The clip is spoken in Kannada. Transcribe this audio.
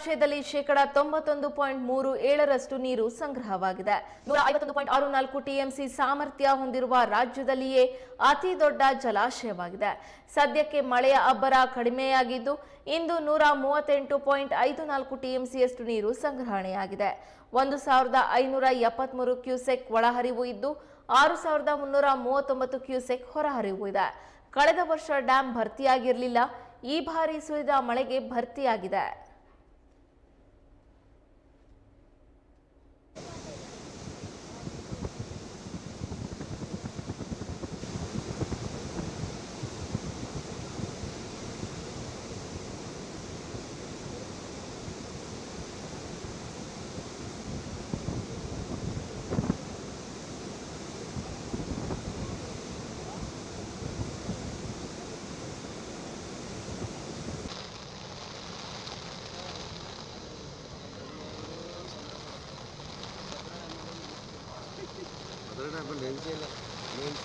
ಜಲಾಶಯದಲ್ಲಿ ಶೇಕಡಾ ತೊಂಬತ್ತೊಂದು ಪಾಯಿಂಟ್ ಮೂರು ಏಳರಷ್ಟು ನೀರು ಸಂಗ್ರಹವಾಗಿದೆ. ನೂರ ಪಾಯಿಂಟ್ ಆರು ನಾಲ್ಕು ಟಿಎಂಸಿ ಸಾಮರ್ಥ್ಯ ಹೊಂದಿರುವ ರಾಜ್ಯದಲ್ಲಿಯೇ ಅತಿ ದೊಡ್ಡ ಜಲಾಶಯವಾಗಿದೆ. ಸದ್ಯಕ್ಕೆ ಮಳೆಯ ಅಬ್ಬರ ಕಡಿಮೆಯಾಗಿದ್ದು, ಇಂದು ನೂರ ಮೂವತ್ತೆಂಟು ಪಾಯಿಂಟ್ ಐದು ನಾಲ್ಕು ಟಿಎಂಸಿಯಷ್ಟು ನೀರು ಸಂಗ್ರಹಣೆಯಾಗಿದೆ. ಒಂದು ಸಾವಿರದ ಐನೂರ ಎಪ್ಪತ್ಮೂರು ಕ್ಯೂಸೆಕ್ ಒಳಹರಿವು ಇದ್ದು, ಆರು ಸಾವಿರದ ಮುನ್ನೂರ ಮೂವತ್ತೊಂಬತ್ತು ಕ್ಯೂಸೆಕ್ ಹೊರಹರಿವು ಇದೆ. ಕಳೆದ ವರ್ಷ ಡ್ಯಾಂ ಭರ್ತಿಯಾಗಿರಲಿಲ್ಲ, ಈ ಬಾರಿ ಸುರಿದ ಮಳೆಗೆ ಭರ್ತಿಯಾಗಿದೆ. నాకు నేను చేయలేదు నేను